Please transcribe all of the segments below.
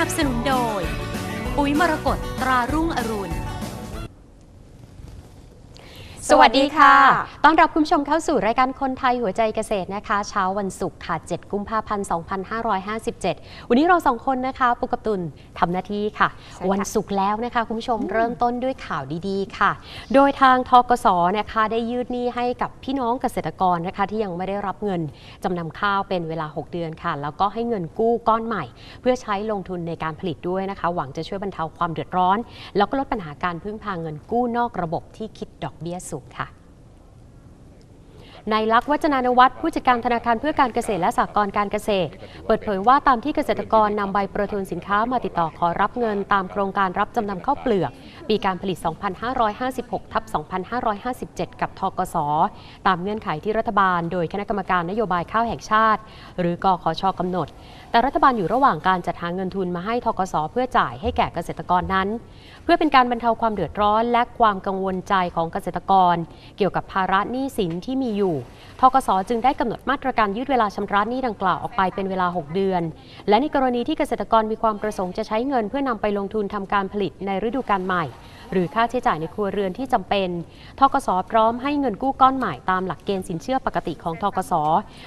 นับสนุนโดย ปุ๋ยมรกตตรารุ่งอรุณ สวัสดีค่ะ ต้อนรับคุณผู้ชมเข้าสู่รายการคนไทยหัวใจเกษตรนะคะ เช้าวันศุกร์ค่ะ 7 กุมภาพันธ์ 2557 วันนี้เราสองคนนะคะ ปุกกับตุลทำหน้าที่ค่ะใช่ค่ะ วันศุกร์แล้วนะคะ คุณผู้ชมเริ่มต้นด้วยข่าวดีๆ ค่ะ โดยทางทกสนะคะได้ยืดหนี้ให้กับพี่น้องเกษตรกรนะคะ ที่ยังไม่ได้รับเงินจำนำข้าวเป็นเวลา 6 เดือนค่ะ แล้วก็ให้เงินกู้ก้อนใหม่ เพื่อใช้ลงทุนในการผลิตด้วยนะคะ หวังจะช่วยบรรเทาความเดือดร้อน แล้วก็ลดปัญหาการพึ่งพาเงินกู้นอกระบบที่คิดดอกเบี้ยสูงค่ะนายลักษณ์วัจนานวัฒน์ผู้จัดการธนาคารเพื่อการเกษตรและสหกรณ์การเกษตร เปิดเผยว่าตามที่เกษตรกรนำใบประทุนสินค้ามาติดต่อขอรับเงินตามโครงการรับจำนำข้าวเปลือก ปีการผลิต 2556 ทับ 2557 กับทกส ตามเงื่อนไขที่รัฐบาล โดยคณะกรรมการนโยบายข้าวแห่งชาติ หรือกขชกำหนด แต่รัฐบาลอยู่ระหว่างการจัดหาเงินทุนมาให้ทกสเพื่อจ่ายให้แก่เกษตรกรนั้น เพื่อเป็นการบรรเทาความเดือดร้อน และความกังวลใจของเกษตรกร เกี่ยวกับภาระหนี้สินที่มีอยู่ทกสจึงได้กำหนดมาตรการยืดเวลาชำระหนี้ดังกล่าวออกไปเป็นเวลา 6 เดือน และในกรณีที่เกษตรกรมีความประสงค์จะใช้เงินเพื่อนำไปลงทุนทำการผลิตในฤดูกาลใหม่ หรือค่าใช้จ่ายในครัวเรือนที่จำเป็นทกสพร้อมให้เงินกู้ก้อนใหม่ตามหลักเกณฑ์สินเชื่อปกติของทกส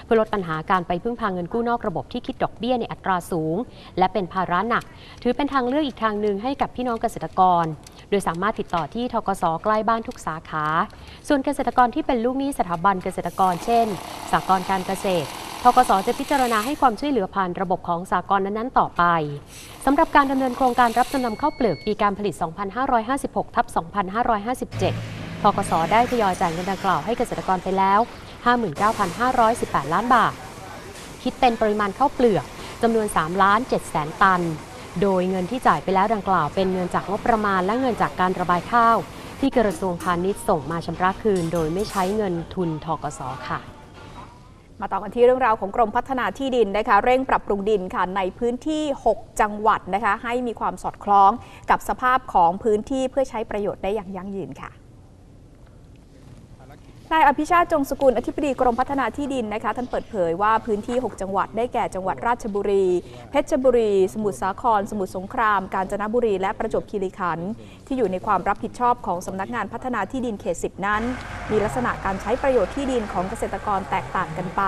เพื่อลดปัญหาการไปพึ่งพาเงินกู้นอกระบบที่คิดดอกเบี้ยในอัตราสูง และเป็นภาระหนัก ถือเป็นทางเลือกอีกทางหนึ่งให้กับพี่น้องเกษตรกร โดยสามารถติดต่อที่ทกสใกล้บ้านทุกสาขา ส่วนเกษตรกรที่เป็นลูกหนี้สถาบันเกษตรกร เช่นสากลการเกษตรทกสจะพิจารณาให้ความช่วยเหลือผ่านระบบของสากลนั้นๆ ต่อไปสำหรับการดำเนินโครงการรับจำนำข้าวเปลือกปีการผลิต 2556ทับ2557ทกสได้ทยอยจ่ายเงินดังกล่าวให้เกษตรกรไปแล้ว 59,518 ล้านบาท คิดเป็นปริมาณข้าวเปลือก จำนวน3ล้าน7แสนตัน โดยเงินที่จ่ายไปแล้วดังกล่าวเป็นเงินจากงบประมาณและเงินจากการระบายข้าว ที่กระทรวงพาณิชย์ส่งมาชำระคืน โดยไม่ใช้เงินทุนทกสค่ะมาต่อกันที่เรื่องราวของกรมพัฒนาที่ดินนะคะเร่งปรับปรุงดินค่ะในพื้นที่ 6 จังหวัดนะคะให้มีความสอดคล้องกับสภาพของพื้นที่เพื่อใช้ประโยชน์ได้อย่างยั่งยืนค่ะ นายอภิชาติจงสกุลอธิบดีกรมพัฒนาที่ดินนะคะท่านเปิดเผยว่าพื้นที่ 6 จังหวัดได้แก่จังหวัดราชบุรี เพชรบุรี สมุทรสาคร สมุทรสงคราม กาญจนบุรี และประจวบคีรีขันธ์ที่อยู่ในความรับผิดชอบของสำนักงานพัฒนาที่ดินเขต10นั้น มีลักษณะการใช้ประโยชน์ที่ดินของเกษตรกรแตกต่างกันไป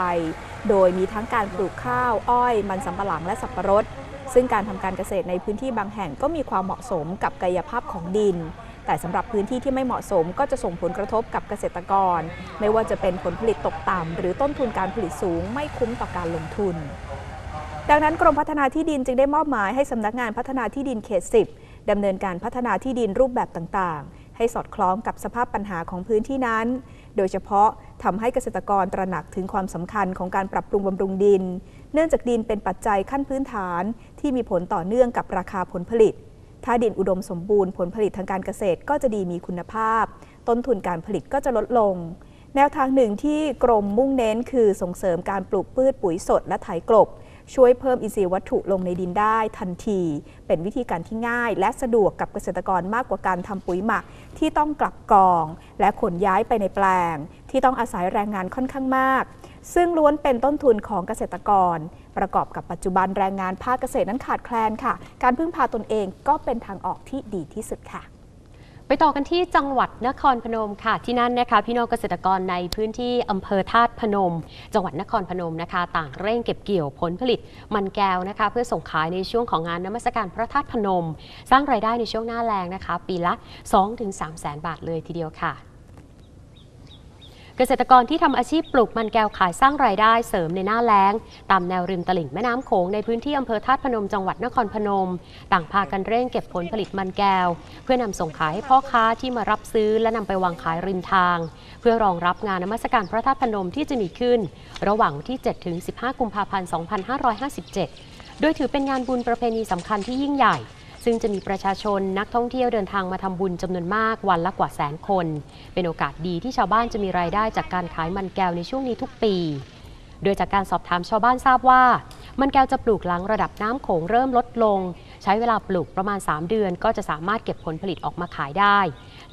โดยมีทั้งการปลูกข้าว อ้อย มันสำปะหลังและสับปะรด ซึ่งการทำการเกษตรในพื้นที่บางแห่งก็มีความเหมาะสมกับกายภาพของดิน แต่สำหรับพื้นที่ที่ไม่เหมาะสมก็จะส่งผลกระทบกับเกษตรกร ไม่ว่าจะเป็นผลผลิตตกต่ำหรือต้นทุนการผลิตสูงไม่คุ้มต่อการลงทุน ดังนั้นกรมพัฒนาที่ดินจึงได้มอบหมายให้สำนักงานพัฒนาที่ดินเขต 10ดำเนินการพัฒนาที่ดินรูปแบบต่างๆ ให้สอดคล้องกับสภาพปัญหาของพื้นที่นั้น โดยเฉพาะทำให้เกษตรกรตระหนักถึงความสำคัญของการปรับปรุงบำรุงดิน เนื่องจากดินเป็นปัจจัยขั้นพื้นฐาน ที่มีผลต่อเนื่องกับราคาผลผลิต ถ้าดินอุดมสมบูรณ์ผลผลิตทางการเกษตรก็จะดีมีคุณภาพ ต้นทุนการผลิตก็จะลดลง แนวทางหนึ่งที่กรมมุ่งเน้นคือส่งเสริมการปลูกพืชปุ๋ยสดและไถกลบ ช่วยเพิ่มอินทรีย์วัตถุลงในดินได้ทันที เป็นวิธีการที่ง่าย และสะดวกกับเกษตรกรมากกว่าการทำปุ๋ยหมักที่ต้องกลับกอง และขนย้ายไปในแปลง ที่ต้องอาศัยแรงงานค่อนข้างมาก ซึ่งล้วนเป็นต้นทุนของเกษตรกร ประกอบกับปัจจุบันแรงงานภาคเกษตรนั้นขาดแคลนค่ะ การพึ่งพาตนเองก็เป็นทางออกที่ดีที่สุดค่ะไปต่อกันที่จังหวัดนครพนมค่ะ ที่นั่นนะคะพี่น้องเกษตรกรในพื้นที่อำเภอธาตุพนม จังหวัดนครพนมนะคะ ต่างเร่งเก็บเกี่ยวผลผลิต มันแก้วนะคะ เพื่อส่งขายในช่วงของงานนมัสการพระธาตุพนม สร้างรายได้ในช่วงหน้าแรงนะคะ ปีละ 2-3 แสนบาทเลยทีเดียวค่ะ เกษตรกรที่ทำอาชีพปลูกมันแก้วขายสร้างรายได้เสริมในหน้าแล้ง ตามแนวริมตลิ่งแม่น้ำโขงในพื้นที่อำเภอธาตุพนมจังหวัดนครพนม ต่างพากันเร่งเก็บผลผลิตมันแก้ว เพื่อนำส่งขายให้พ่อค้าที่มารับซื้อและนำไปวางขายริมทาง เพื่อรองรับงานนมัสการพระธาตุพนมที่จะมีขึ้น ระหว่างวันที่ 7-15 กุมภาพันธ์ 2557 โดยถือเป็นงานบุญประเพณีสำคัญที่ยิ่งใหญ่ ซึ่งจะมีประชาชนนักท่องเที่ยวเดินทางมาทำบุญจำนวนมากวันละกว่าแสนคน เป็นโอกาสดีที่ชาวบ้านจะมีรายได้จากการขายมันแก้วในช่วงนี้ทุกปี โดยจากการสอบถามชาวบ้านทราบว่า มันแก้วจะปลูกหลังระดับน้ำโขงเริ่มลดลง ใช้เวลาปลูกประมาณ 3 เดือนก็จะสามารถเก็บผลผลิตออกมาขายได้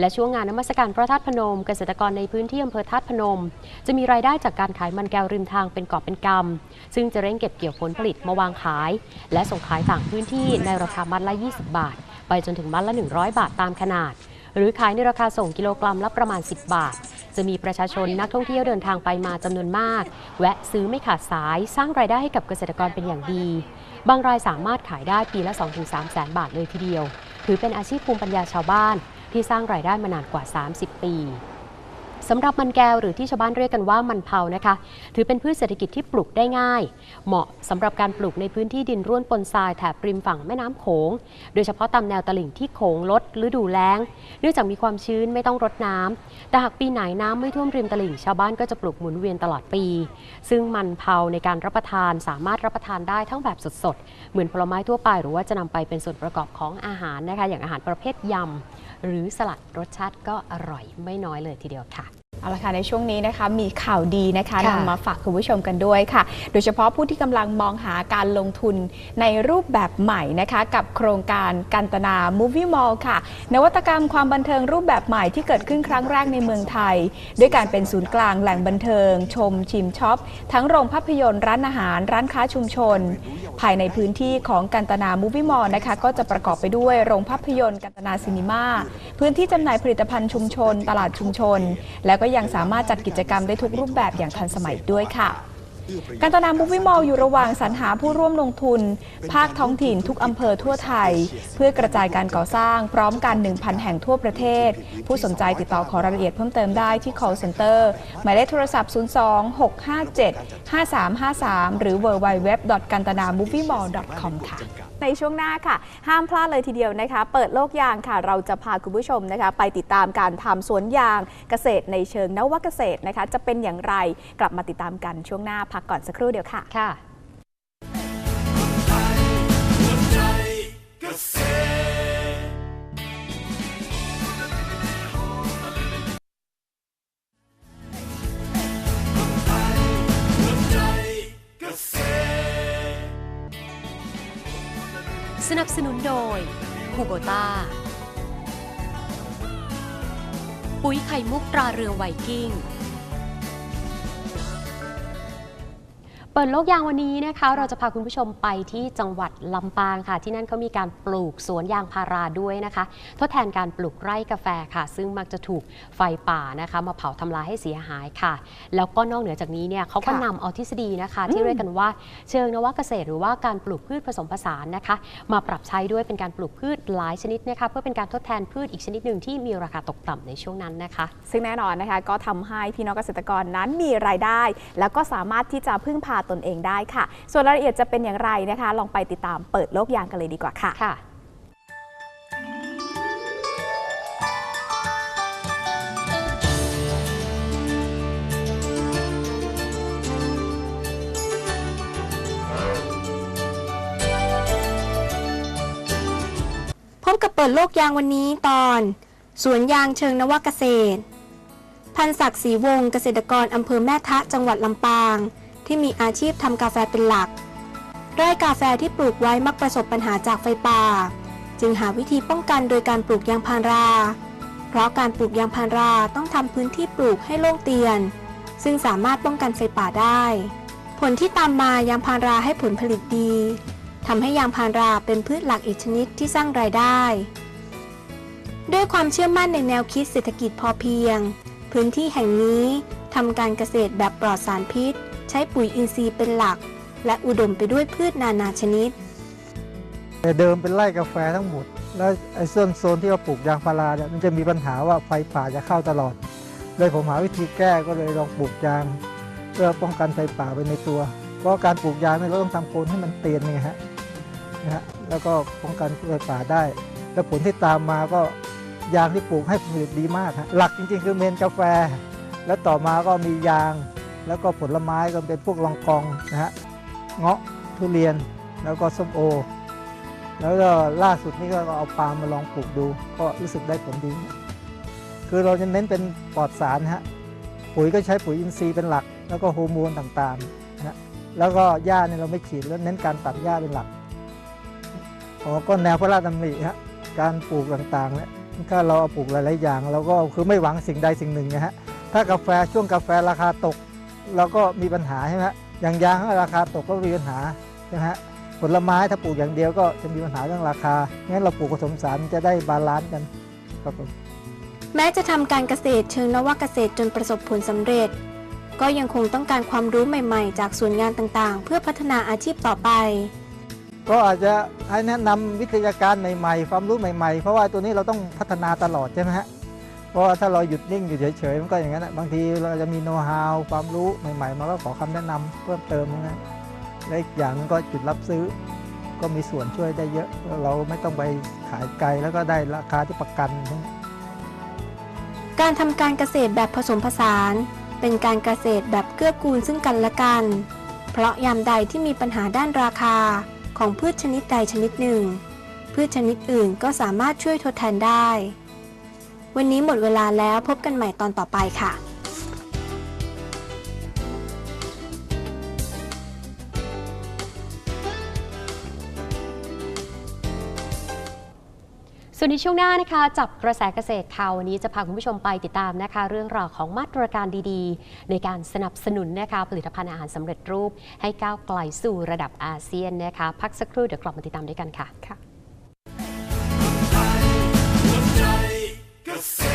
และช่วงงานนมัสการพระธาตุพนม เกษตรกรในพื้นที่อำเภอธาตุพนม จะมีรายได้จากการขายมันแก้วริมทางเป็นกอบเป็นกำ ซึ่งจะเร่งเก็บเกี่ยวผลผลิตมาวางขาย และส่งขายต่างพื้นที่ในราคามัดละ 20 บาท ไปจนถึงมัดละ 100 บาทตามขนาด หรือขายในราคาส่งกิโลกรัมละประมาณ 10 บาท จะมีประชาชนนักท่องเที่ยวเดินทางไปมาจำนวนมาก แวะซื้อไม่ขาดสาย สร้างรายได้ให้กับเกษตรกรเป็นอย่างดี บางรายสามารถขายได้ปีละ 2-3 แสนบาทเลยทีเดียว ถือเป็นอาชีพภูมิปัญญาชาวบ้าน ที่สร้างรายได้มานานกว่า 30 ปีสำหรับมันแก้วหรือที่ชาวบ้านเรียกกันว่ามันเผานะคะ ถือเป็นพืชเศรษฐกิจที่ปลูกได้ง่าย เหมาะสำหรับการปลูกในพื้นที่ดินร่วนปนทรายแถบริมฝั่งแม่น้ำโขง โดยเฉพาะตามแนวตลิ่งที่โขงลดฤดูแล้ง เนื่องจากมีความชื้นไม่ต้องรดน้ำแต่หากปีไหนน้ำไม่ท่วมริมตลิ่ง ชาวบ้านก็จะปลูกหมุนเวียนตลอดปี ซึ่งมันเผาในการรับประทานสามารถรับประทานได้ทั้งแบบสดๆเหมือนผลไม้ทั่วไป หรือว่าจะนำไปเป็นส่วนประกอบของอาหารนะคะ อย่างอาหารประเภทยำ หรือสลัดรสชาติก็อร่อยไม่น้อยเลยทีเดียวค่ะ เอาละค่ะในช่วงนี้นะคะมีข่าวดีนะคะค่ะนำมาฝากคุณผู้ชมกันด้วยค่ะ โดยเฉพาะผู้ที่กำลังมองหาการลงทุนในรูปแบบใหม่นะคะกับโครงการกันตนา Movie Mall ค่ะ นวัตกรรมความบันเทิงรูปแบบใหม่ที่เกิดขึ้นครั้งแรกในเมืองไทย ด้วยการเป็นศูนย์กลางแหล่งบันเทิง ชมชิมช็อป ทั้งโรงภาพยนตร์ร้านอาหาร ร้านค้าชุมชน ภายในพื้นที่ของกันตนา Movie Mall นะคะก็จะประกอบไปด้วยโรงภาพยนตร์กันตนาซินีมาพื้นที่จำหน่ายผลิตภัณฑ์ชุมชน ตลาดชุมชน แล้วก็ยังสามารถจัดกิจกรรมได้ทุกรูปแบบอย่างทันสมัยด้วยค่ะการตนามูฟวี่มอลอยู่ระหว่างสรรหาผู้ร่วมลงทุน ภาคท้องถิ่นทุกอำเภอทั่วไทย เพื่อกระจายการก่อสร้างพร้อมกัน 1,000 แห่งทั่วประเทศ ผู้สนใจติดต่อขอรายละเอียดเพิ่มเติมได้ที่ call center หมายเลขโทรศัพท์ 02-657-5353 หรือ www.kantanamoviemall.com ค่ะ ในช่วงหน้าค่ะ ห้ามพลาดเลยทีเดียวนะคะ เปิดโลกยางค่ะ เราจะพาคุณผู้ชมนะคะ ไปติดตามการทำสวนยางเกษตรในเชิงนวเกษตรนะคะ จะเป็นอย่างไรกลับมาติดตามกันช่วงหน้าพักก่อนสักครู่เดียวค่ะค่ะ โดยคูโบต้า ปุ๋ยไข่มุกตราเรือไวกิ้ง เปิดโลกยางวันนี้นะคะ เราจะพาคุณผู้ชมไปที่จังหวัดลำปางค่ะ ที่นั่นเขามีการปลูกสวนยางพาราด้วยนะคะ ทดแทนการปลูกไร่กาแฟค่ะ ซึ่งมักจะถูกไฟป่านะคะ มาเผาทำลายให้เสียหายค่ะ แล้วก็นอกเหนือจากนี้เนี่ยเขาก็ค่ะนำเอาทฤษฎีนะคะ ที่เรียกกันว่าเชิงนวเกษตร หรือว่าการปลูกพืชผสมผสานนะคะ มาปรับใช้ด้วยเป็นการปลูกพืชหลายชนิดนะคะเพื่อเป็นการทดแทนพืชอีกชนิดหนึ่งที่มีราคาตกต่ำในช่วงนั้นนะคะ ซึ่งแน่นอนนะคะก็ทำให้พี่น้องเกษตรกรนั้นมีรายได้ แล้วก็สามารถที่จะพึ่งพาตนเองได้ค่ะ ส่วนรายละเอียดจะเป็นอย่างไรนะคะ ลองไปติดตามเปิดโลกยางกันเลยดีกว่าค่ะค่ะพบกับเปิดโลกยางวันนี้ตอน สวนยางเชิงนวเกษตร พันศักดิ์ศรีวงศ์เกษตรกรอำเภอแม่ทะจังหวัดลำปาง ที่มีอาชีพทำกาแฟเป็นหลัก ไร่กาแฟที่ปลูกไว้มักประสบปัญหาจากไฟป่า จึงหาวิธีป้องกันโดยการปลูกยางพารา เพราะการปลูกยางพาราต้องทำพื้นที่ปลูกให้โล่งเตียน ซึ่งสามารถป้องกันไฟป่าได้ ผลที่ตามมายางพาราให้ผลผลิตดีทำให้ยางพาราเป็นพืชหลักอีกชนิดที่สร้างรายได้ ด้วยความเชื่อมั่นในแนวคิดเศรษฐกิจพอเพียง พื้นที่แห่งนี้ทำการเกษตรแบบปลอดสารพิษ ช้ปุ๋ยอินทรีย์เป็นหลัก และอุดมไปด้วยพืชนานาชนิด แต่เดิมเป็นไร่กาแฟทั้งหมด แล้วไอ้ส่วนโซนที่เราปลูกยางพาราเนี่ยมันจะมีปัญหาว่าไฟป่าจะเข้าตลอด เลยผมหาวิธีแก้ก็เลยลองปลูกยาง เพื่อป้องกันไฟป่าไปในตัว เพราะการปลูกยางเนี่ยเราต้องทำโคนให้มันเตียนไงฮะนะฮะแล้วก็ป้องกันไฟป่าได้ แล้วผลที่ตามมาก็ยางที่ปลูกให้ผลผลิตดีมากฮะหลักจริง ๆ คือเมนกาแฟ แล้วต่อมาก็มียาง แล้วก็ผลไม้ก็เป็นพวกรองกองนะฮะเงาะทุเรียนแล้วก็ส้มโอ แล้วก็ล่าสุดนี่ก็เอาปาล์มมาลองปลูกดู ก็รู้สึกได้ผลดี คือเราจะเน้นเป็นปลอดสารฮะปุ๋ยก็ใช้ปุ๋ยอินทรีย์เป็นหลัก แล้วก็โฮอร์โมนต่างๆนะฮะแล้วก็หญ้าเนี่ยเราไม่ฉีดแล้วเน้นการตัดหญ้าเป็นหลักอ๋อก็แนวพระราชดำริฮะการปลูกต่างๆเนี่ยถ้าเราเอาปลูกหลายๆอย่างเราก็คือไม่หวังสิ่งใดสิ่งหนึ่งนะฮะถ้ากาแฟช่วงกาแฟราคาตก เราก็มีปัญหาใช่ไหมฮะอย่างยางถ้าราคาตกก็มีปัญหาใช่ไหมฮะผลไม้ถ้าปลูกอย่างเดียวก็จะมีปัญหาเรื่องราคางั้นเราปลูกผสมผสานจะได้บาลานซ์กันครับผมแม้จะทำการเกษตรเชิงนวเกษตรจนประสบผลสำเร็จ ก็ยังคงต้องการความรู้ใหม่ๆ จากส่วนงานต่างๆ เพื่อพัฒนาอาชีพต่อไป ก็อาจจะให้แนะนำวิทยาการใหม่ๆ ความรู้ใหม่ๆ เพราะว่าตัวนี้เราต้องพัฒนาตลอดใช่ไหมฮะเพ ราะว่าถ้าเราหยุดนิ่งอยู่เฉยๆมันก็อย่างนั้นนะบางทีเราจะมีโน้ตฮาวความรู้ใหม่ๆมาก็ขอคำแนะนำเพิ่มเติมนะและอีกอย่างก็จุดรับซื้อ ก็มีส่วนช่วยได้เยอะ เราไม่ต้องไปขายไกลแล้วก็ได้ราคาที่ประกัน การทำการเกษตรแบบผสมผสาน เป็นการเกษตรแบบเกื้อกูลซึ่งกันและกัน เพราะยามใดที่มีปัญหาด้านราคาของพืชชนิดใดชนิดหนึ่ง พืชชนิดอื่นก็สามารถช่วยทดแทนได้ วันนี้หมดเวลาแล้วพบกันใหม่ตอนต่อไปค่ะส่วนในช่วงหน้านะคะ จับกระแสเกษตรค่ะวันนี้จะพาคุณผู้ชมไปติดตามนะคะ เรื่องราวของมาตรการดีๆ ในการสนับสนุนนะคะ ผลิตภัณฑ์อาหารสำเร็จรูป ให้ก้าวไกลสู่ระดับอาเซียนนะคะ พักสักครู่เดี๋ยวกลับมาติดตามด้วยกันค่ะ like a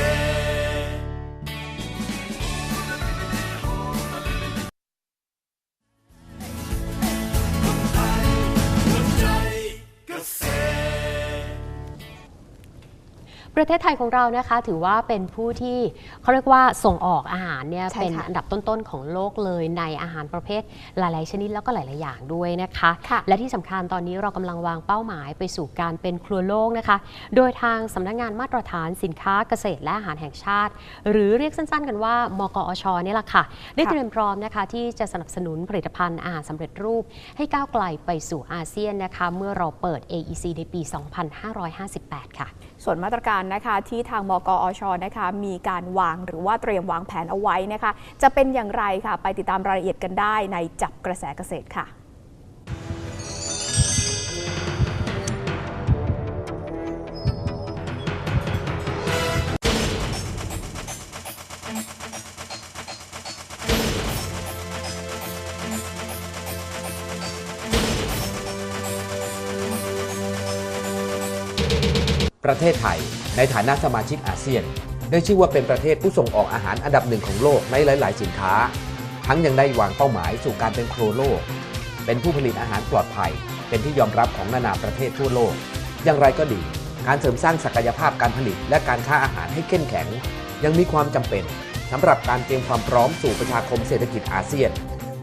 ประเทศไทยของเรานะคะถือว่าเป็นผู้ที่เขาเรียกว่าส่งออกอาหารเนี่ยใช่เป็นค่ะอันดับต้นๆของโลกเลยในอาหารประเภทหลายๆ ชนิดแล้วก็หลายๆอย่างด้วยนะคะค่ะและที่สำคัญตอนนี้เรากำลังวางเป้าหมายไปสู่การเป็นครัวโลกนะคะ โดยทางสำนักงานมาตรฐานสินค้าเกษตรและอาหารแห่งชาติ หรือเรียกสั้นๆ กันว่ามกอชเนี่ยแหละค่ะ ได้เตรียมพร้อมนะคะที่จะสนับสนุนผลิตภัณฑ์อาหารสำเร็จรูป ให้ก้าวไกลไปสู่อาเซียนนะคะ เมื่อเราเปิด AEC ในปี 2558 ค่ะ ส่วนมาตรการนะคะที่ทางมกอชนะคะมีการวางหรือว่าเตรียมวางแผนเอาไว้นะคะ จะเป็นอย่างไรค่ะ ไปติดตามรายละเอียดกันได้ในจับกระแสเกษตรค่ะ ประเทศไทย ในฐานะสมาชิกอาเซียน ได้ชื่อว่าเป็นประเทศผู้ส่งออกอาหารอันดับหนึ่งของโลกในหลาย ๆ สินค้า ทั้งยังได้วางเป้าหมายสู่การเป็นโครโลก เป็นผู้ผลิตอาหารปลอดภัย เป็นที่ยอมรับของนานาประเทศทั่วโลก อย่างไรก็ดี การเสริมสร้างศักยภาพการผลิต และการค้าอาหารให้เข้มแข็ง ยังมีความจำเป็นสำหรับการเตรียมความพร้อมสู่ประชาคมเศรษฐกิจอาเซียน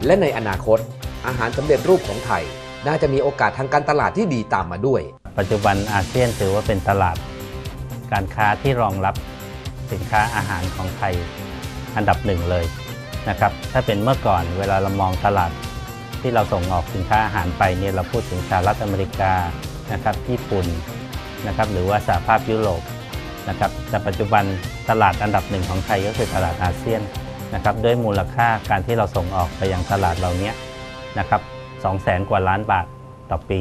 และในอนาคต อาหารสำเร็จรูปของไทย น่าจะมีโอกาสทางการตลาดที่ดีตามมาด้วย ปัจจุบันอาเซียนถือว่าเป็นตลาด การค้าที่รองรับสินค้าอาหารของไทยอันดับหนึ่งเลยนะครับ ถ้าเป็นเมื่อก่อนเวลาเรามองตลาดที่เราส่งออกสินค้าอาหารไปเนี่ยเราพูดถึงสหรัฐอเมริกานะครับญี่ปุ่นนะครับหรือว่าสหภาพยุโรปนะครับแต่ปัจจุบันตลาดอันดับหนึ่งของไทยก็คือตลาดอาเซียนนะครับด้วยมูลค่าการที่เราส่งออกไปยังตลาดเหล่านี้นะครับ2 0 0แสนกว่าล้านบาทต่อปี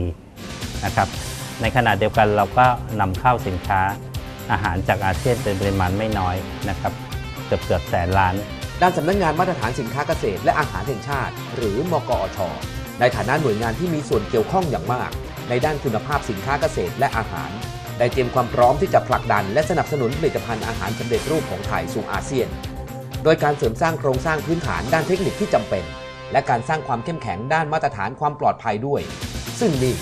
นะครับ ในขณะเดียวกันเราก็นำเข้าสินค้าอาหารจากอาเซียนเป็นปริมาณไม่น้อยนะครับเกือบเกือบแสนล้าน ด้านสำนักงานมาตรฐานสินค้าเกษตร และอาหารแห่งชาติ หรือมกอช ในฐานะหน่วยงานที่มีส่วนเกี่ยวข้องอย่างมาก ในด้านคุณภาพสินค้าเกษตรและอาหาร ได้เตรียมความพร้อมที่จะผลักดัน และสนับสนุนผลิตภัณฑ์อาหารสำเร็จรูปของไทยสู่อาเซียน โดยการเสริมสร้างโครงสร้างพื้นฐานด้านเทคนิคที่จำเป็น และการสร้างความเข้มแข็งด้านมาตรฐานความปลอดภัยด้วย ซึ่งนี่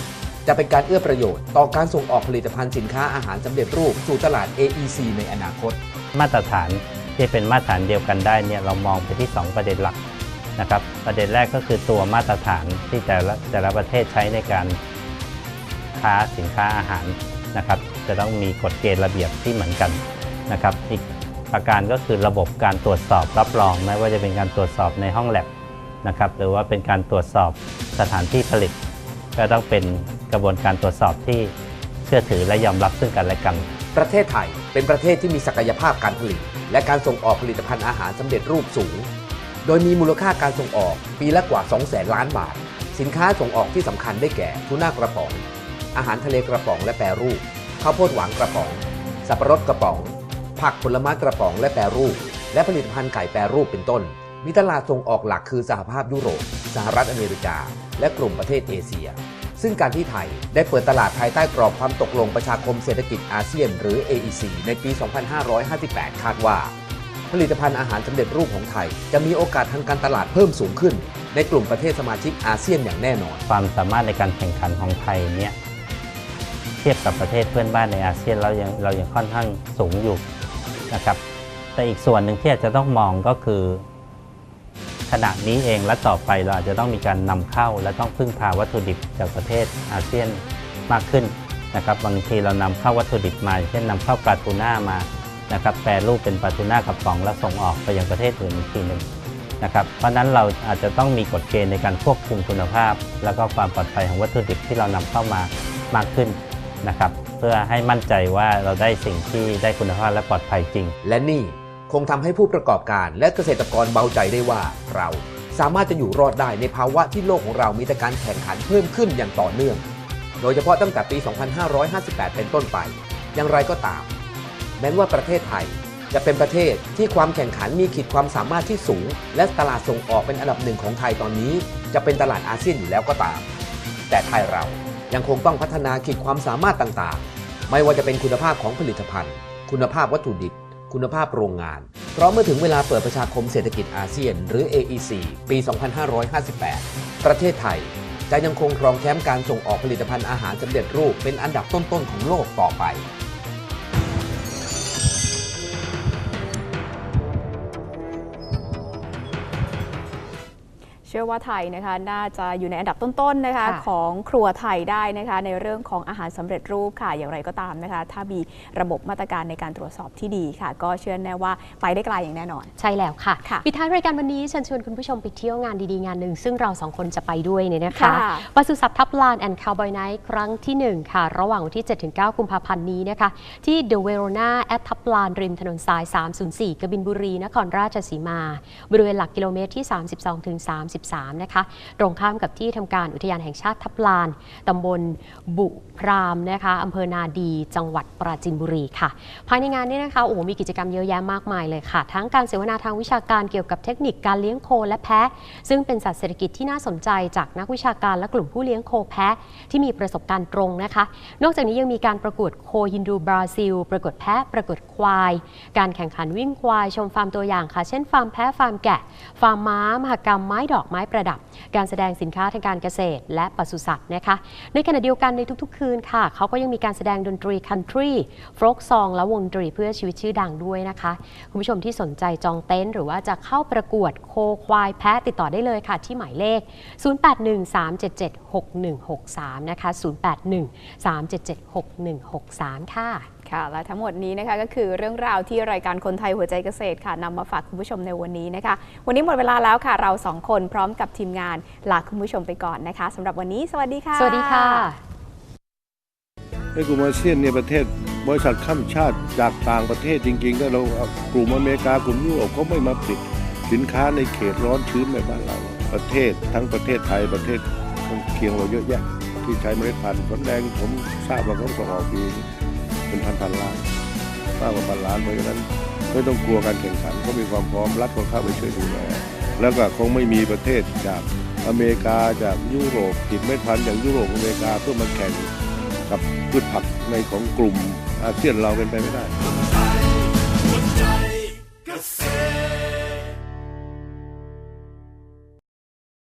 จะเป็นการเอื้อประโยชน์ ต่อการส่งออกผลิตภัณฑ์สินค้าอาหารสำเร็จรูปสู่ตลาด AEC ในอนาคต มาตรฐานที่เป็นมาตรฐานเดียวกันได้เนี่ยเรามองไปที่ 2 ประเด็นหลักนะครับประเด็นแรกก็คือตัวมาตรฐานที่แต่ละแต่ละประเทศใช้ในการค้าสินค้าอาหารนะครับจะต้องมีกฎเกณฑ์ระเบียบที่เหมือนกันนะครับอีกประการก็คือระบบการตรวจสอบรับรองไม่ว่าจะเป็นการตรวจสอบในห้องแลบนะครับหรือว่าเป็นการตรวจสอบสถานที่ผลิต ก็ต้องเป็น ระบวนการตรวจสอบที่เชื่อถือและยอมรับซึ่งกันและกัน ประเทศไทยเป็นประเทศที่มีศักยภาพการผลิต และการส่งออกผลิตภัณฑ์อาหารสำเร็จรูปสูง โดยมีมูลค่าการส่งออกปีละกว่า 2 0 0แสนล้านบาท สินค้าส่งออกที่สำคัญได้แก่ทูน่ากระป๋อง อาหารทะเลกระป๋องและแปรรูป ข้าวโพดหวานกระป๋อง สับปะรดกระป๋อง ผักผลไม้กระป๋องและแปรรูป และผลิตภัณฑ์ไก่แปรรูปเป็นต้น มีตลาดส่งออกหลักคือสหภาพยุโรป สหรัฐอเมริกา และกลุ่มประเทศเอเชีย ซึ่งการที่ไทยได้เปิดตลาดภายใต้กรอบความตกลงประชาคมเศรษฐกิจอาเซียน หรือ AEC ในปี 2558 คาดว่า ผลิตภัณฑ์อาหารสำเร็จรูปของไทย จะมีโอกาสทางการตลาดเพิ่มสูงขึ้น ในกลุ่มประเทศสมาชิกอาเซียนอย่างแน่นอน ความสามารถในการแข่งขันของไทยเนี่ยเทียบกับประเทศเพื่อนบ้านในอาเซียนเรายังเรายังค่อนข้างสูงอยู่นะครับแต่อีกส่วนหนึ่งที่อาจจะต้องมองก็คือ ขณะนี้เองและต่อไปเราอาจจะต้องมีการนำเข้า และต้องพึ่งพาวัตถุดิบจากประเทศอาเซียนมากขึ้นนะครับบางทีเรานำเข้าวัตถุดิบมา เช่นนำเข้าปลาทูน่ามานะครับแปรรูปเป็นปลาทูน่ากระป๋องแล้วส่งออกไปยังประเทศอื่นอีกทีหนึ่งนะครับเพราะฉะนั้นเราอาจจะต้องมีกฎเกณฑ์ในการควบคุมคุณภาพ แล้วก็ความปลอดภัยของวัตถุดิบที่เรานำเข้ามามากขึ้นนะครับเพื่อให้มั่นใจว่าเราได้สิ่งที่ได้คุณภาพและปลอดภัยจริง และนี่ งทำให้ผู้ประกอบการและเกษตรกรเบาใจได้ว่าเราสามารถจะอยู่รอดได้ในภาวะที่โลกของเรามีแต่การแข่งขันเพิ่มขึ้นอย่างต่อเนื่อง โดยเฉพาะตั้งแต่ปี 2558 เป็นต้นไป อย่างไรก็ตาม แม้ว่าประเทศไทยจะเป็นประเทศที่ความแข่งขันมีขีดความสามารถที่สูง และตลาดส่งออกเป็นอันดับหนึ่งของไทยตอนนี้ จะเป็นตลาดอาเซียนอยู่แล้วก็ตาม แต่ไทยเรายังคงต้องพัฒนาขีดความสามารถต่างๆ ไม่ว่าจะเป็นคุณภาพของผลิตภัณฑ์ คุณภาพวัตถุดิบ คุณภาพโรงงาน เพราะเมื่อถึงเวลาเปิดประชาคมเศรษฐกิจอาเซียน หรือ AEC ปี 2558 ประเทศไทย จะยังคงครองแชมป์การส่งออกผลิตภัณฑ์อาหารสำเร็จรูปเป็นอันดับต้นๆของโลกต่อไป ชื่อว่าไทยนะคะน่าจะอยู่ในอันดับต้นๆนะคะค่ะของครัวไทยได้นะคะในเรื่องของอาหารสำเร็จรูปค่ะอย่างไรก็ตามนะคะ ถ้ามีระบบมาตรการในการตรวจสอบที่ดีค่ะ ก็เชื่อแน่ว่าไปได้ไกลอย่างแน่นอน ใช่แล้วค่ะค่ะปิดท้ายรายการวันนี้เชิญชวนคุณผู้ชมไปเที่ยวงานดีๆงานหนึ่งซึ่งเราสองคนจะไปด้วยเนี่ยนะคะค่ะปศุสัตว์ทับลานแอนด์คาวบอยไนท์ครั้งที่ 1 ค่ะ ระหว่างวันที่ 7-9 กุมภาพันธ์นี้นะคะที่ The Verona at ทับลานริมถนนสาย 304 กบินบุรี นครราชสีมา บริเวณหลักกิโลเมตรที่ 32-33นะคะ ตรงข้ามกับที่ทำการอุทยานแห่งชาติทับลานตำบลบุพรามนะคะอำเภอนาดีจังหวัดปราจีนบุรีค่ะ ภายในงานนี้นะคะโอ้โหมีกิจกรรมเยอะแยะมากมายเลยค่ะ ทั้งการเสวนาทางวิชาการเกี่ยวกับเทคนิคการเลี้ยงโคและแพะ ซึ่งเป็นสัตว์เศรษฐกิจที่น่าสนใจจากนักวิชาการและกลุ่มผู้เลี้ยงโคแพะที่มีประสบการณ์ตรงนะคะ นอกจากนี้ยังมีการประกวดโคฮินดูบราซิล ประกวดแพะประกวดควาย การแข่งขันวิ่งควายชมฟาร์มตัวอย่างค่ะ เช่นฟาร์มแพะฟาร์มแกะ ฟาร์มม้ามหกรรมไม้ดอกไม้ประดับ การแสดงสินค้าทางการเกษตร และปศุสัตว์นะคะ ในขณะเดียวกันในทุกๆ คืนค่ะ เขาก็ยังมีการแสดงดนตรีคันทรีฟลกซองและวงดนตรีเพื่อชีวิตชื่อดังด้วยนะคะ คุณผู้ชมที่สนใจจองเต็นท์หรือว่าจะเข้าประกวดโคควายแพะติดต่อได้เลยค่ะ ที่หมายเลข 0813776163 นะคะ 0813776163 ค่ะ ค่ะ และทั้งหมดนี้นะคะก็คือเรื่องราวที่รายการคนไทยหัวใจเกษตรค่ะนำมาฝากคุณผู้ชมในวันนี้นะคะ วันนี้หมดเวลาแล้วค่ะ เราสองคนพร้อมกับทีมงานลาคุณผู้ชมไปก่อนนะคะสำหรับวันนี้ สวัสดีค่ะสวัสดีค่ะในกลุ่มอาเซียนเนี่ยประเทศบริษัทข้ามชาติจากต่างประเทศจริงๆก็เราเอากลุ่มอเมริกากลุ่มยุโรปเขาไม่มาผลิตสินค้าในเขตร้อนชื้นแบบบ้านเรา ประเทศทั้งประเทศไทยประเทศข้างเคียงเราเยอะแยะ ที่ใช้เมล็ดพันธุ์ผลแดงผมทราบว่าเขาส่งออกปี เป็นพันพันๆล้านมากกว่าพันล้านเพราะฉะนั้นไม่ต้องกลัวการแข่งขันเขามีความพร้อมรัฐก็เข้าไปช่วยดูแลแล้วก็คงไม่มีประเทศจากอเมริกาจากยุโรปติดเม็ดพันอย่างยุโรปอเมริกาเพื่อมาแข่งกับพืชผักในของกลุ่มอาเซียนเราเป็นไปไม่ได้